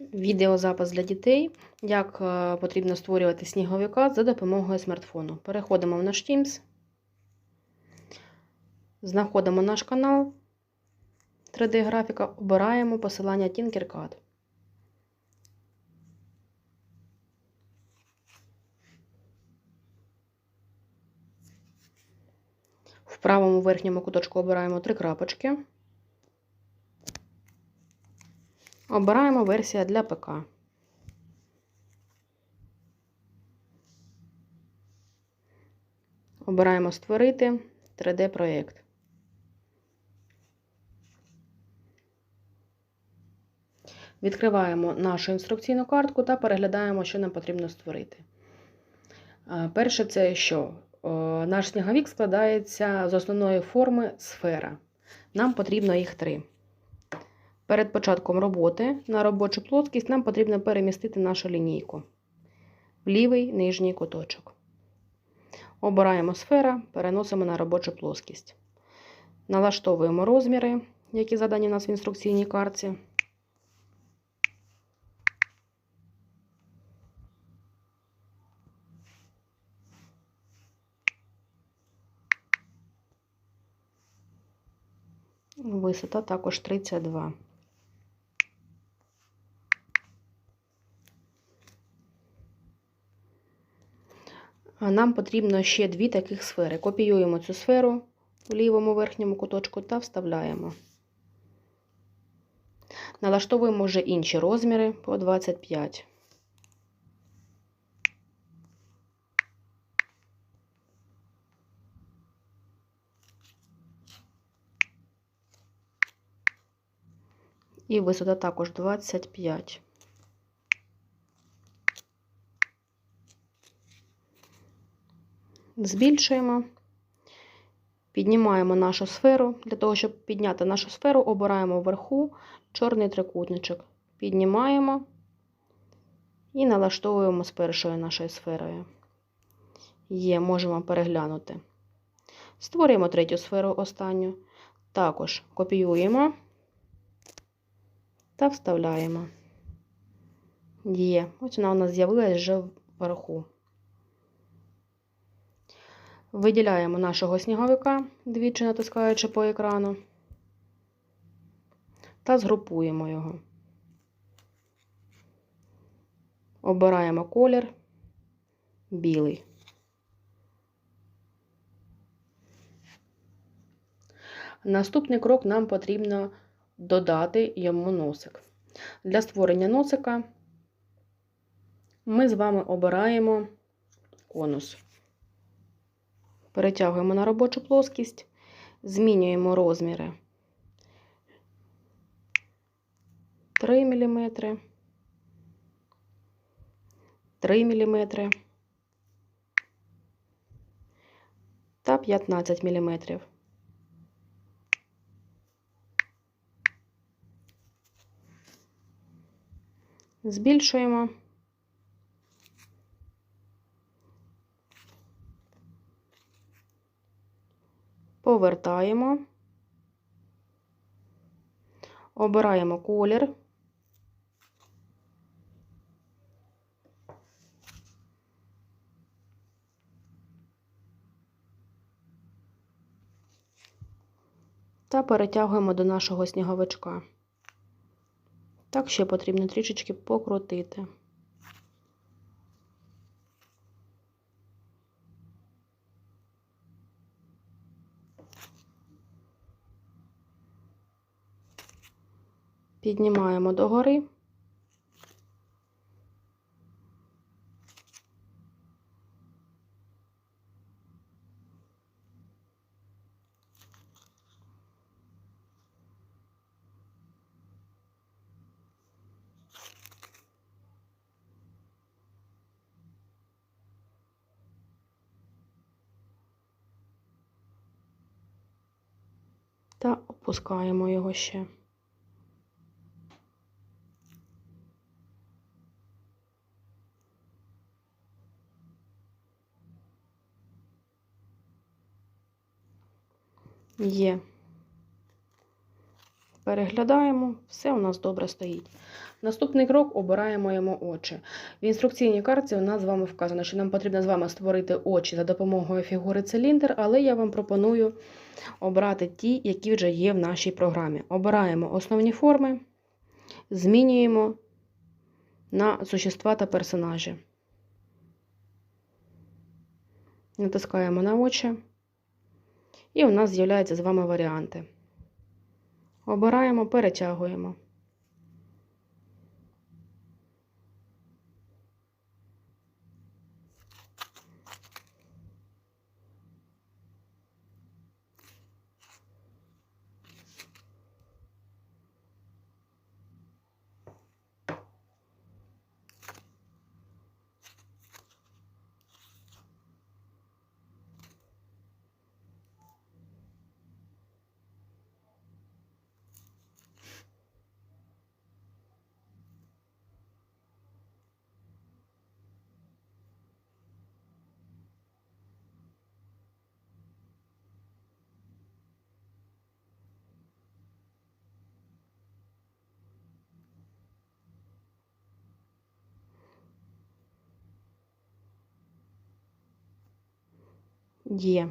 Відеозапис для дітей, як е, потрібно створювати сніговика за допомогою смартфону. Переходимо в наш Teams, знаходимо наш канал 3D-графіка, обираємо посилання Tinkercad. В правому верхньому куточку обираємо три крапочки. Обираємо версія для ПК. Обираємо Створити 3D-проєкт. Відкриваємо нашу інструкційну картку та переглядаємо, що нам потрібно створити. Перше, це що? Наш сніговік складається з основної форми сфера. Нам потрібно їх три. Перед початком роботи на робочу плоскість нам потрібно перемістити нашу лінійку в лівий нижній куточок. Обираємо сфера, переносимо на робочу плоскість. Налаштовуємо розміри, які задані у нас в інструкційній картці. Висота також 32. Нам потрібно ще дві таких сфери. Копіюємо цю сферу у лівому верхньому куточку та вставляємо. Налаштовуємо вже інші розміри по 25. І висота також 25. Збільшуємо, піднімаємо нашу сферу. Для того, щоб підняти нашу сферу, обираємо вверху чорний трикутничок. Піднімаємо і налаштовуємо з першою нашою сферою. Є, можемо переглянути. Створюємо третю сферу останню. Також копіюємо та вставляємо. Є. Ось вона у нас з'явилась вже вверху. Виділяємо нашого сніговика, двічі натискаючи по екрану, та згрупуємо його. Обираємо колір білий. Наступний крок нам потрібно додати йому носик. Для створення носика ми з вами обираємо конус. Перетягуємо на робочу плоскість, змінюємо розміри 3 мм, 3 мм та 15 мм. Збільшуємо. Повертаємо, обираємо колір. Та перетягуємо до нашого сніговичка. Так ще потрібно трішечки покрутити. Піднімаємо догори. Та опускаємо його ще. Є. Переглядаємо, все у нас добре стоїть. Наступний крок обираємо йому очі. В інструкційній карті у нас з вами вказано, що нам потрібно з вами створити очі за допомогою фігури циліндр, але я вам пропоную обрати ті, які вже є в нашій програмі. Обираємо основні форми, змінюємо на существа та персонажі. Натискаємо на очі, і у нас з'являються з вами варіанти. Обираємо, перетягуємо. Є.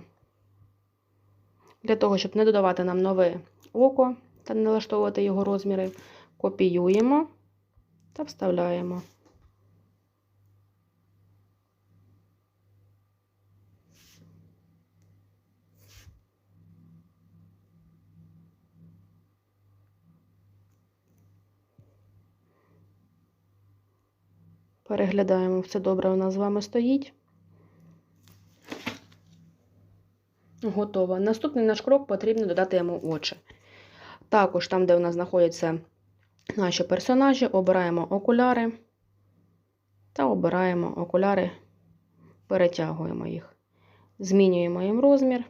Для того, щоб не додавати нам нове око та не налаштовувати його розміри, копіюємо та вставляємо. Переглядаємо, все добре у нас з вами стоїть. Готово. Наступний наш крок потрібно додати йому очі. Також там, де у нас знаходяться наші персонажі, обираємо окуляри та обираємо окуляри, перетягуємо їх, змінюємо їм розмір.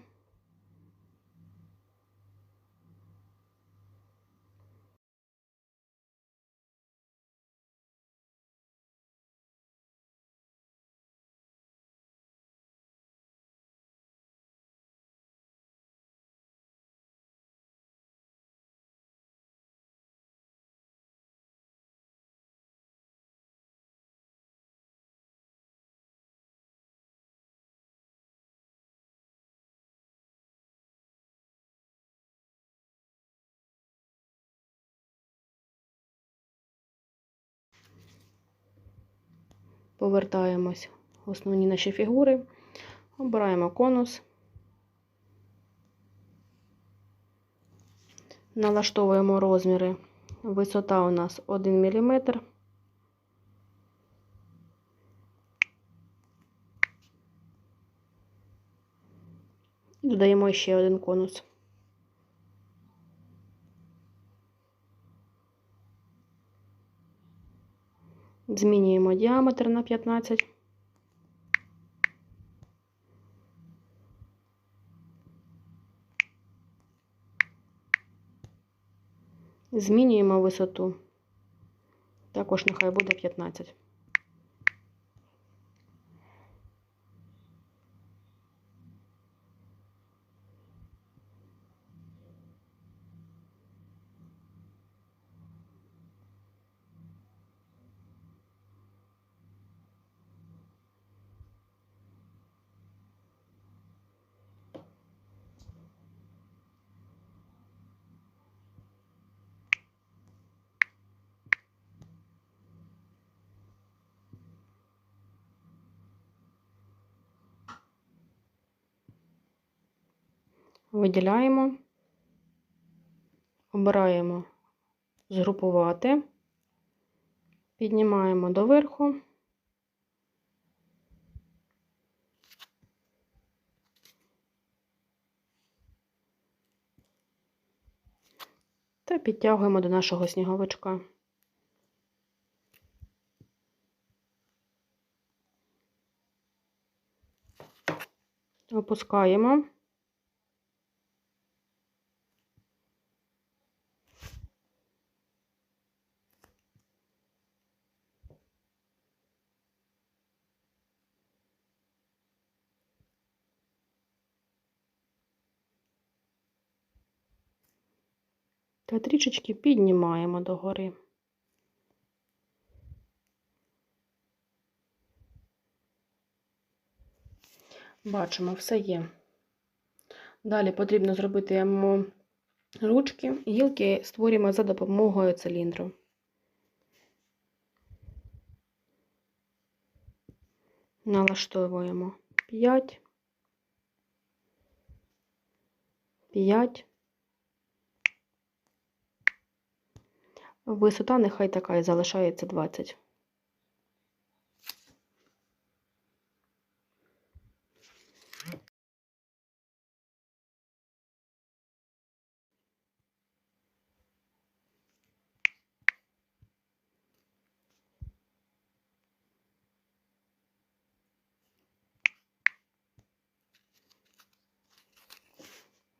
Повертаємось в основні наші фігури, обираємо конус, налаштовуємо розміри. Висота у нас 1 мм. Додаємо ще один конус. Змінюємо діаметр на 15. Змінюємо висоту. Також нехай буде 15. Виділяємо, обираємо згрупувати, піднімаємо доверху. Та підтягуємо до нашого сніговичка. Опускаємо. Та трішечки піднімаємо догори. Бачимо, все є. Далі потрібно зробити ручки. Гілки створюємо за допомогою циліндру. Налаштовуємо 5, 5. Висота нехай така і залишається 20.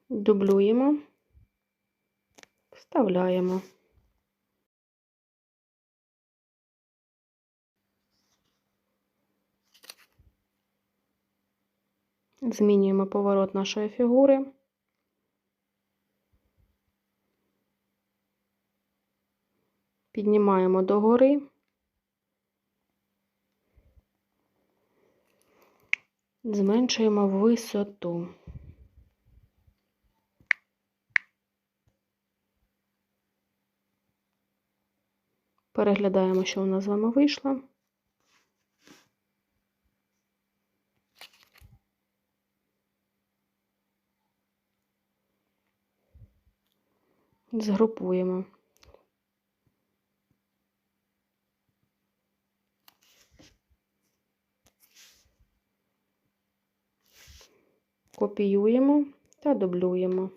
Дублюємо, вставляємо. Змінюємо поворот нашої фігури. Піднімаємо догори. Зменшуємо висоту. Переглядаємо, що у нас з вами вийшло. Згрупуємо. Копіюємо та дублюємо.